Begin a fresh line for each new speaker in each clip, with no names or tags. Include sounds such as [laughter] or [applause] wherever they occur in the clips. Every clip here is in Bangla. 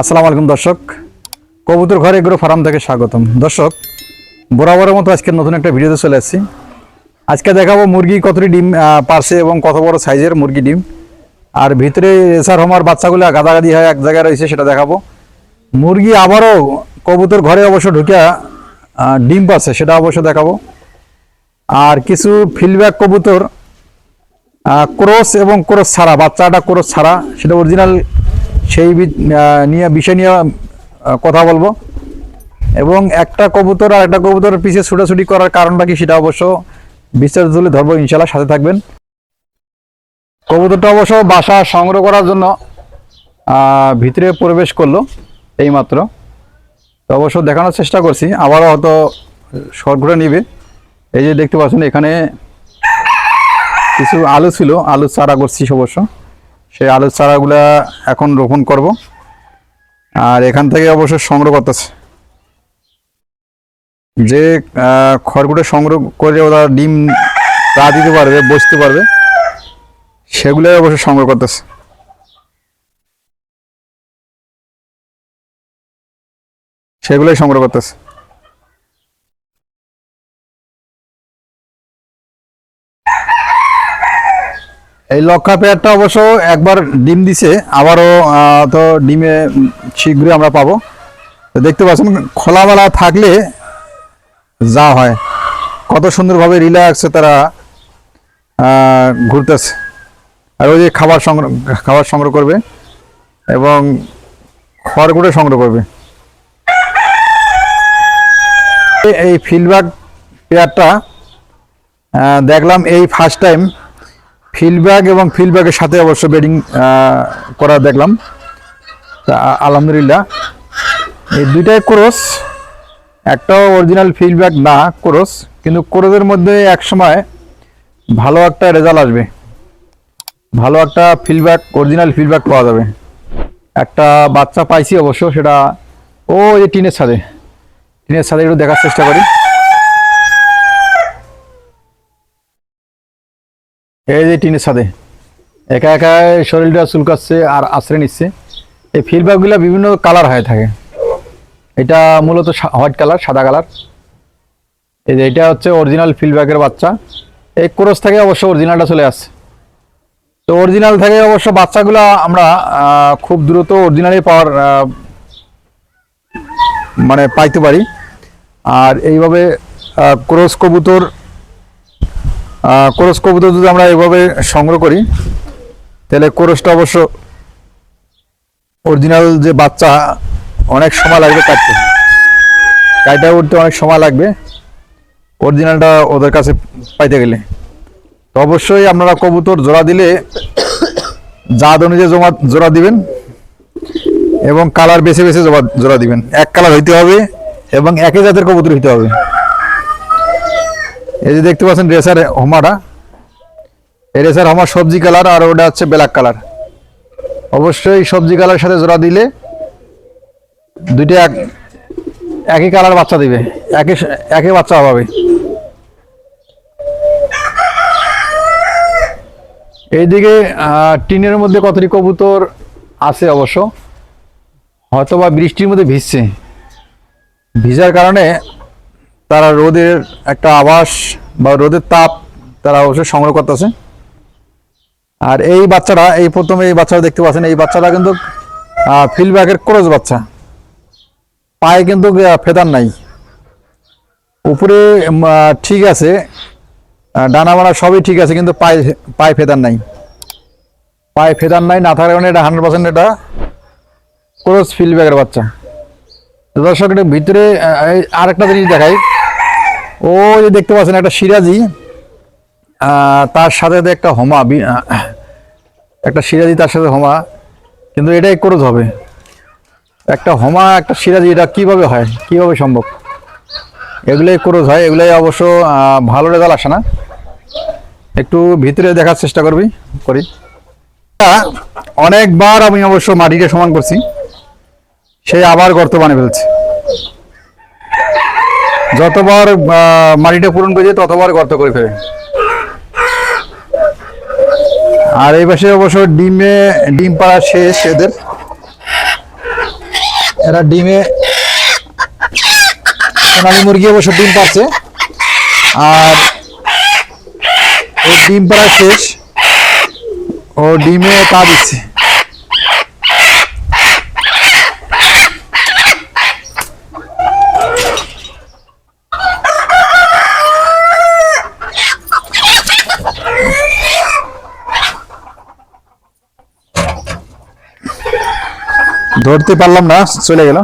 আসসালামু আলাইকুম দর্শক। কবুতর ঘরে এগুলো ফার্ম থেকে স্বাগতম। দর্শক বরাবরের মতো আজকে নতুন একটা ভিডিওতে চলে আসছি। আজকে দেখাবো মুরগি কতটি ডিম পারছে এবং কত বড় সাইজের মুরগি ডিম। আর ভিতরে এসার হোমার বাচ্চাগুলো গাদাগাদি হয় এক জায়গায় রয়েছে সেটা দেখাবো। মুরগি আবারও কবুতর ঘরে অবশ্য ঢুকে আহ, ডিম পাচ্ছে সেটা অবশ্য দেখাবো। আর কিছু ফিল্ডব্যাক কবুতর ক্রস এবং ক্রস ছাড়া বাচ্চাটা ক্রস ছাড়া সেটা অরিজিনাল সেই নিয়ে, বিষয় নিয়ে কথা বলব। এবং একটা কবুতর আর একটা কবুতর পিছিয়ে ছুটাছুটি করার কারণটা কি সেটা অবশ্য বিস্তারিত তুলে ধরবো ইনশাল্লাহ সাথে থাকবেন। কবুতরটা অবশ্য বাসা সংগ্রহ করার জন্য ভিতরে প্রবেশ করল, এইমাত্র। তো অবশ্য দেখানোর চেষ্টা করছি, আবারও হয়তো শর্ট করে নিবে। এই যে দেখতে পাচ্ছেন, এখানে কিছু আলু ছিল আলুর চারা করছি অবশ্য। সেই আলুর চারাগুলা এখন রোপণ করব। আর এখান থেকে অবশ্য সংগ্রহ করতেছে। যে খড়গুলো সংগ্রহ করে ওরা ডিম তা দিতে পারবে, বসতে পারবে, সেগুলোই অবশ্য সংগ্রহ করতেছে। সেগুলোই সংগ্রহ করতেছে। এই লক্ষা পেয়ারটা অবশ্য একবার ডিম দিছে, আবারও তো ডিমে শীঘ্রই আমরা পাবো। তো দেখতে পাচ্ছেন, খোলামেলা থাকলে যা হয়। কত সুন্দরভাবে রিল্যাক্সে তারা ঘুরতেছে। আর ওই যে খাবার সংগ্রহ খাবার সংগ্রহ করবে এবং খড়গুলো সংগ্রহ করবে। এই- এই ফিল্ডব্যাক পেয়ারটা দেখলাম এই ফার্স্ট টাইম ফিল্ডব্যাগ এবং ফিল্ডব্যাগের সাথে অবশ্য বেডিং করা দেখলাম। তা, আলহামদুলিল্লাহ। এই দুইটাই ক্রস। একটাও অরিজিনাল ফিল্ডব্যাগ না, ক্রস। কিন্তু ক্রসের মধ্যে এক সময় ভালো একটা রেজাল্ট আসবে। ভালো একটা ফিল্ডব্যাক অরিজিনাল ফিল্ডব্যাক পাওয়া যাবে। একটা বাচ্চা পাইছি অবশ্য, সেটা ও যে টিনের ছাদে টিনের ছাদে একটু দেখার চেষ্টা করি। এই যে টিনের ছাদে। একা একা শরীরটা চুলকাচ্ছে আর আশ্রয় নিচ্ছে। এই ফিল্ডব্যাগগুলো বিভিন্ন কালার হয়ে থাকে। এটা মূলত হোয়াইট কালার সাদা কালার এই যে এটা হচ্ছে অরিজিনাল ফিল্ডব্যাগের বাচ্চা। এই ক্রস থেকে অবশ্য অরিজিনালটা চলে আসছে। তো অরিজিনাল থেকে অবশ্য বাচ্চাগুলো আমরা খুব দ্রুত অরিজিনালই পাওয়ার মানে পাইতে পারি। আর এইভাবে ক্রস কবুতর কোরস কবুতর যদি আমরা এভাবে সংগ্রহ করি, তাহলে কোরসটা অবশ্য অরিজিনাল যে বাচ্চা, অনেক সময় লাগবে কাটতে। কাইটা উঠতে অনেক সময় লাগবে অরিজিনালটা ওদের কাছে পাইতে গেলে। তো অবশ্যই আপনারা কবুতর জোড়া দিলে জাত অনুযায়ী জমা, জোড়া দিবেন এবং কালার বেছে বেছে জোড়া জোড়া দিবেন। এক কালার হইতে হবে এবং একই জাতের কবুতর হইতে হবে। এই যে দেখতে পাচ্ছেন রেসার হোমাটা এই রেসার হোমার সবজি কালার আর ওটা হচ্ছে ব্ল্যাক কালার। অবশ্যই সবজি কালার সাথে জোড়া দিলে দুইটা এক, একই কালার বাচ্চা দিবে। একই একই বাচ্চা হবে এইদিকে টিনের মধ্যে কতটি কবুতর আছে অবশ্য? হয়তো বা বৃষ্টির মধ্যে ভিজছে। ভিজার কারণে তারা রোদের একটা আভাস বা রোদের তাপ তারা অবশ্যই সংগ্রহ করতেছে। আর এই বাচ্চারা এই প্রথমে এই বাচ্চারা দেখতে পাচ্ছেন, এই বাচ্চারা কিন্তু ফিল্ডব্যাকের ক্রস বাচ্চা। পায়ে কিন্তু ফেদার নাই। উপরে ঠিক আছে ডানা বানা সবই ঠিক আছে, কিন্তু পায়ে পায়ে ফেদার নাই। পায়ে ফেদার নাই, না থাকার কারণে এটা হান্ড্রেড পার্সেন্ট এটা ক্রস ফিল্ডব্যাকের বাচ্চা। দর্শক ভিতরে আরেকটা জিনিস দেখাই। ও যে দেখতে পাচ্ছেন একটা সিরাজি তার সাথে একটা হোমা একটা সিরাজি তার সাথে হোমা, কিন্তু এটাই ক্রোধ হবে। একটা হোমা, একটা সিরাজি, এটা কীভাবে হয়? কীভাবে সম্ভব? এগুলোই ক্রোধ হয়, এগুলোই অবশ্য ভালো রেজাল্ট আসে না। একটু ভিতরে দেখার চেষ্টা করবি, করি। অনেকবার আমি অবশ্য মাটিকে সমান করছি, সে আবার গর্ত বানিয়ে ফেলছে। যতবার মাটিটা পূরণ করেছে, ততবার গর্ত করে ফেলে। আর এই পাশে অবশ্য ডিমে, ডিম পাড়া শেষ এদের। এরা ডিমে, সোনালী মুরগি অবশ্য ডিম পাচ্ছে আর ডিম পাড়া শেষ। ও ডিমে তা দিচ্ছে। ধরতে পারলাম না, চলে গেল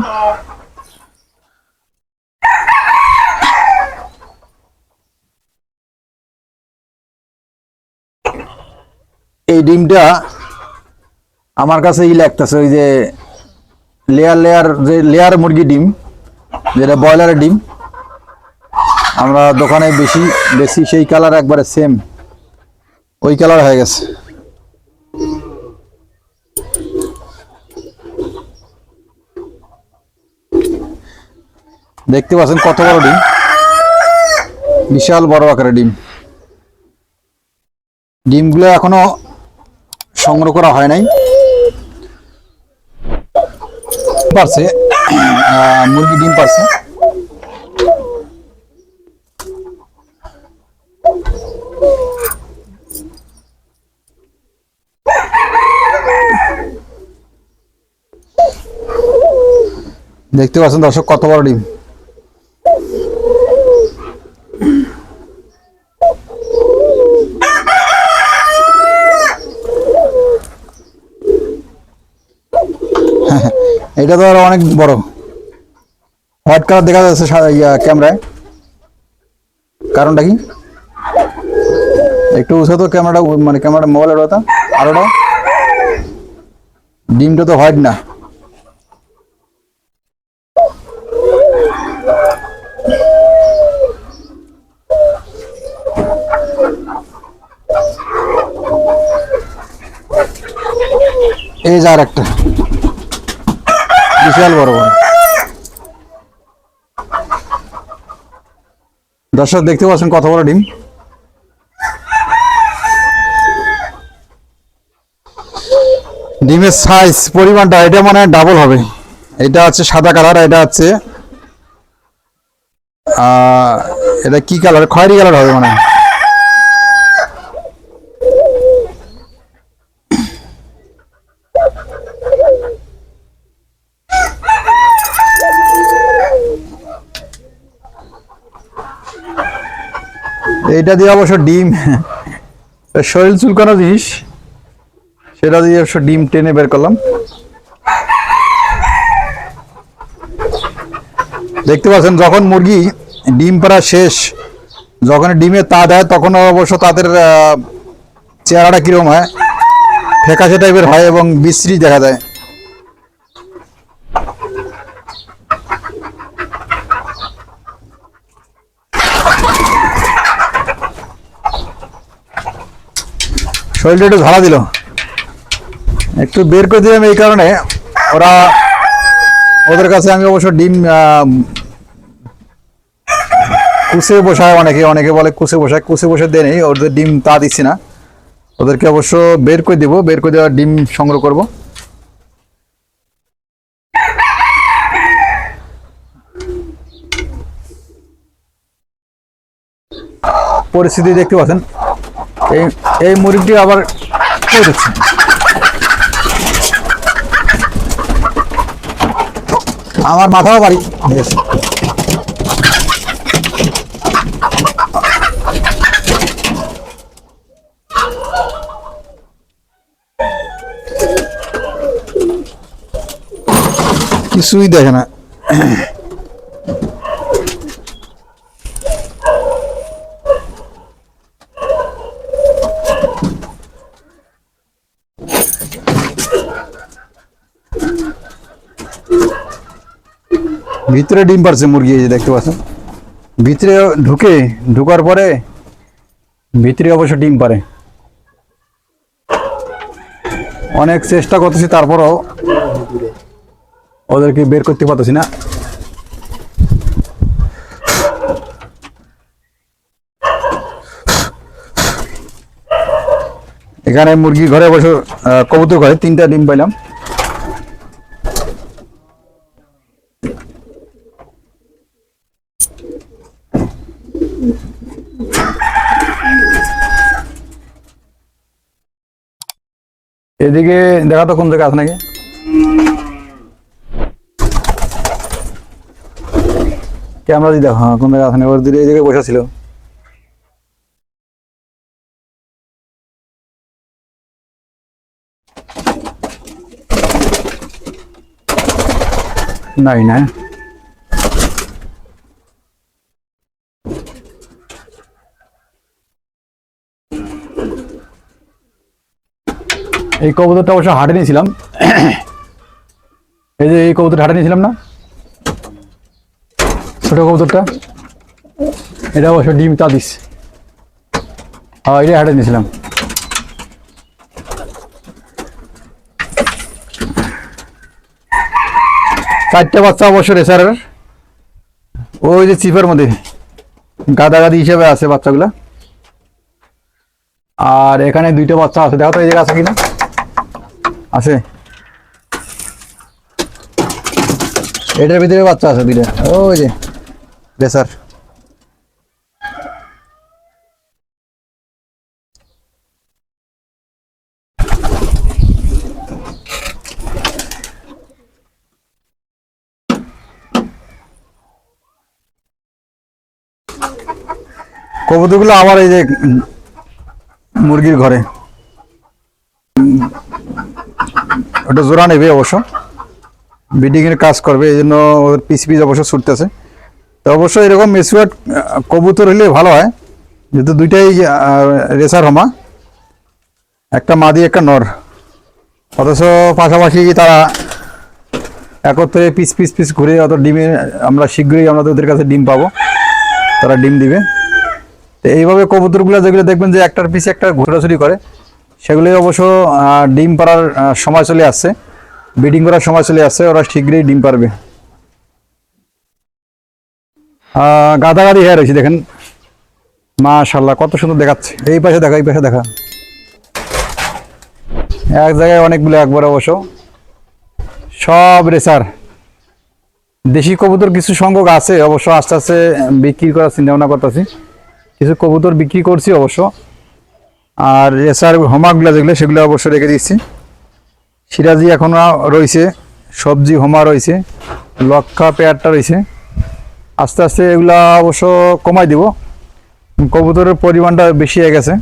এই ডিমটা আমার কাছে ই লাগতেছে, ওই যে লেয়ার লেয়ার যে লেয়ার মুরগি ডিম, যেটা ব্রয়লারের ডিম। আমরা দোকানে বেশি বেশি সেই কালার একবারে সেম ওই কালার হয়ে গেছে। দেখতে পাচ্ছেন কত বড় ডিম? বিশাল বড় আকারের ডিম। ডিমগুলো এখনও সংগ্রহ করা হয় নাই। পারছে মুরগি ডিম পারছে। দেখতে পাচ্ছেন দর্শক কত বড় ডিম। এটা তো আর অনেক বড়। হোয়াইট কালার দেখা যাচ্ছে ক্যামেরায় কারণটা কি? একটু উঠে তো ক্যামেরাটা মানে ক্যামেরাটা মোবাইলের ওটা আর ওটা ডিমটা তো হোয়াইট না। এই যার একটা বিশাল বড় বড়। দর্শক দেখতে পাচ্ছেন কত বড় ডিম? ডিমের সাইজ পরিমাণটা এটা মানে ডাবল হবে। এটা হচ্ছে সাদা কালার এটা আহ, এটা কি কালার খয়েরি কালার হবে মানে এইটা দিয়ে অবশ্য ডিম, শরীর চুলকানো জিনিস, সেটা দিয়ে অবশ্য ডিম টেনে বের করলাম। দেখতে পাচ্ছেন, যখন মুরগি ডিম পাড়া শেষ যখন ডিমে তা দেয় তখন অবশ্য তাদের চেহারাটা কীরকম হয় ফেকাশে টাইপের হয় এবং বিশ্রী দেখা যায়। শরীরটা একটু ঝাড়া দিল। একটু বের করে দিলাম এই কারণে। ওরা ওদের কাছে আমি অবশ্য ডিম কুসে বসায় অনেকে অনেকে বলে কুসে বসায়, কুসে বসে দেয় নেই, ওদের ডিম তা দিচ্ছি না। ওদেরকে অবশ্য বের করে দিব, বের করে দেওয়ার ডিম সংগ্রহ করব। পরিস্থিতি দেখতে পাচ্ছেন। এই এই মুরগিটি আবার আমার মাথাও বাড়ি কিছুই দেখে না। ভিতরে ডিম পারছে মুরগি এই যে দেখতে পাচ্ছেন। ভিতরে ঢুকে ঢুকার পরে ভিতরে অবশ্য ডিম পারে। অনেক চেষ্টা করতেছি তারপরও ওদেরকে বের করতে পারতেছি না। এখানে মুরগি ঘরে আহ, কবুতর ঘরে তিনটা ডিম পাইলাম। এদিকে দেখা তো কোন জায়গায় আছে নাকি? ক্যামেরা দিয়ে দেখো হ্যাঁ কোন জায়গায় আছে ওর দিকে এই জায়গায় বসা ছিল। নাই না এই কবুতরটা অবশ্য হাটে নিয়েছিলাম। [coughs] এই যে এই কবুতর হাটে নিয়েছিলাম না? ছোট কবুতরটা। এটা অবশ্য ডিম তাদিস হ্যাঁ এটা হাটে নিয়েছিলাম। চারটে বাচ্চা অবশ্য রেসারের ওই যে চিপের মধ্যে। গাদাগাদি হিসেবে আছে বাচ্চাগুলা। আর এখানে দুইটা বাচ্চা আছে। দেখো তো এই জায়গা আছে কিনা? আছে এটার ভিতরে বাচ্চা আছে দুইটা। ওই যে রেসার কবুতরগুলো আমার এই যে মুরগির ঘরে। ওটা জোড়া নেবে অবশ্য। ব্রিডিং এর কাজ করবে এই জন্য ওদের পিস পিস অবশ্য ছুটতেছে। তো অবশ্য এরকম মেসুয়ার কবুতর হলে ভালো হয়। যেহেতু দুইটাই রেসার হমা। একটা মাদি, একটা নর। অথচ পাশাপাশি তারা একত্রে পিস পিস পিস ঘুরে, অত ডিমে আমরা শীঘ্রই আমরা ওদের কাছে ডিম পাবো। তারা ডিম দিবে। তো এইভাবে কবুতরগুলো যেগুলো দেখবেন যে একটার পিছে একটা ঘোরাছুরি করে। সেগুলোই অবশ্য ডিম পাড়ার সময় চলে আসছে। ব্রিডিং করার সময় চলে আসছে, ওরা শীঘ্রই ডিম পারবে গাদাগাদি হয়ে রয়েছে, দেখেন। মাশাল্লাহ কত সুন্দর দেখাচ্ছে। এই পাশে দেখা, এই পাশে দেখা। এক জায়গায় অনেকগুলো একবার অবশ্য। সব রেসার। দেশি কবুতর কিছু সংখ্যক আছে, অবশ্য আস্তে আস্তে বিক্রি করার চিন্তা ভাবনা করতেছি। কিছু কবুতর বিক্রি করছি অবশ্য। আর রেসার হোমাগুলো যেগুলো, সেগুলো অবশ্য রেখে দিচ্ছি। সিরাজি এখনও রয়েছে, সবজি, হোমা রয়েছে, লক্ষা পেয়ারটা রয়েছে। আস্তে আস্তে এগুলা অবশ্য কমাই দিব। কবুতরের পরিমাণটা বেশি হয়ে গেছে।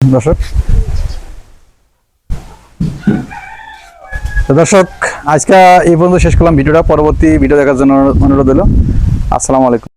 দর্শক তো দর্শক, আজকে এই পর্যন্ত শেষ করলাম। ভিডিওটা পরবর্তী ভিডিও দেখার জন্য অনুরোধ হলো আসসালামু আলাইকুম।